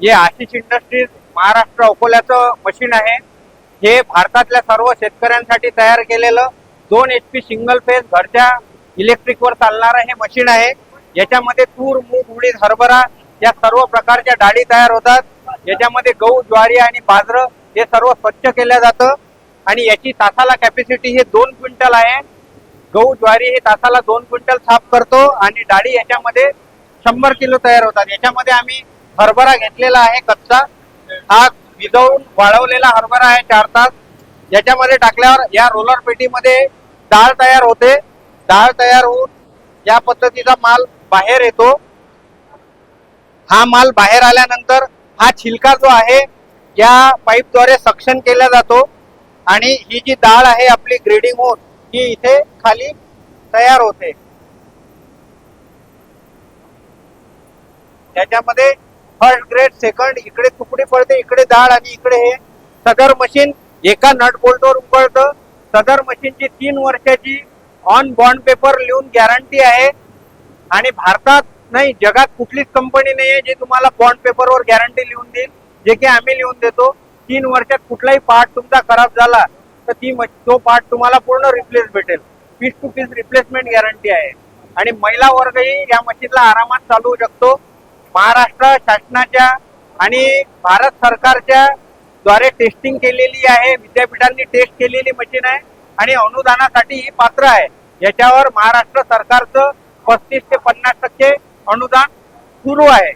हे आशिष इंडस्ट्रीज महाराष्ट्र अकोल्याचं मशीन आहे हे भारतातल्या सर्व शेतकऱ्यांसाठी तयार केलेलं दोन एच पी सिंगल फेज घरच्या इलेक्ट्रिकवर चालणारं हे मशीन आहे. याच्यामध्ये तूर मूग उडीद हरभरा या सर्व प्रकारच्या डाळी तयार होतात. याच्यामध्ये गहू ज्वारी आणि बाजरं हे सर्व स्वच्छ केलं जातं. आणि याची तासाला कॅपॅसिटी हे दोन क्विंटल आहे. गहू ज्वारी हे तासाला दोन क्विंटल साफ करतो आणि डाळी याच्यामध्ये शंभर किलो तयार होतात. याच्यामध्ये आम्ही हरभरा घेतलेला आहे कच्चा. हा भिजवून वाळवलेला हरभरा आहे चार तास. याच्यामध्ये टाकल्यावर या रोलर पेटीमध्ये डाळ तयार होते. डाळ तयार होऊन या पद्धतीचा माल बाहेर येतो. हा माल बाहेर आल्यानंतर हा छिलका जो आहे या पाईपद्वारे सक्शन केला जातो. आणि ही जी डाळ आहे आपली ग्रेडिंग होऊन ही इथे खाली तयार होते. त्याच्यामध्ये फर्स्ट ग्रेड सेकंड इकडे तुकडी पडते इकडे डाळ आणि इकडे हे. सदर मशीन एका नट बोल्टवर उकळतं सदर मशीनची तीन वर्षाची ऑन बॉन्ड पेपर लिहून गॅरंटी आहे. आणि भारतात नाही जगात कुठलीच कंपनी नाही आहे जी तुम्हाला बॉन्ड पेपरवर गॅरंटी लिहून देईल. जे की आम्ही लिहून देतो. तीन वर्षात कुठलाही पार्ट तुमचा खराब झाला तर ती तो पार्ट तुम्हाला पूर्ण रिप्लेस भेटेल. Piece to piece replacement guarantee आहे. आणि महिला वर्गही या मशीनला आरामात चालवू शकतो. महाराष्ट्र शासनाच्या आणि भारत सरकारच्या द्वारे टेस्टिंग केलेली आहे. विद्यापीठांनी टेस्ट केलेली मशीन आहे आणि अनुदानासाठी ही पात्र आहे. याच्यावर महाराष्ट्र सरकारचं पस्तीस ते पन्नास टक्के अनुदान सुरू आहे.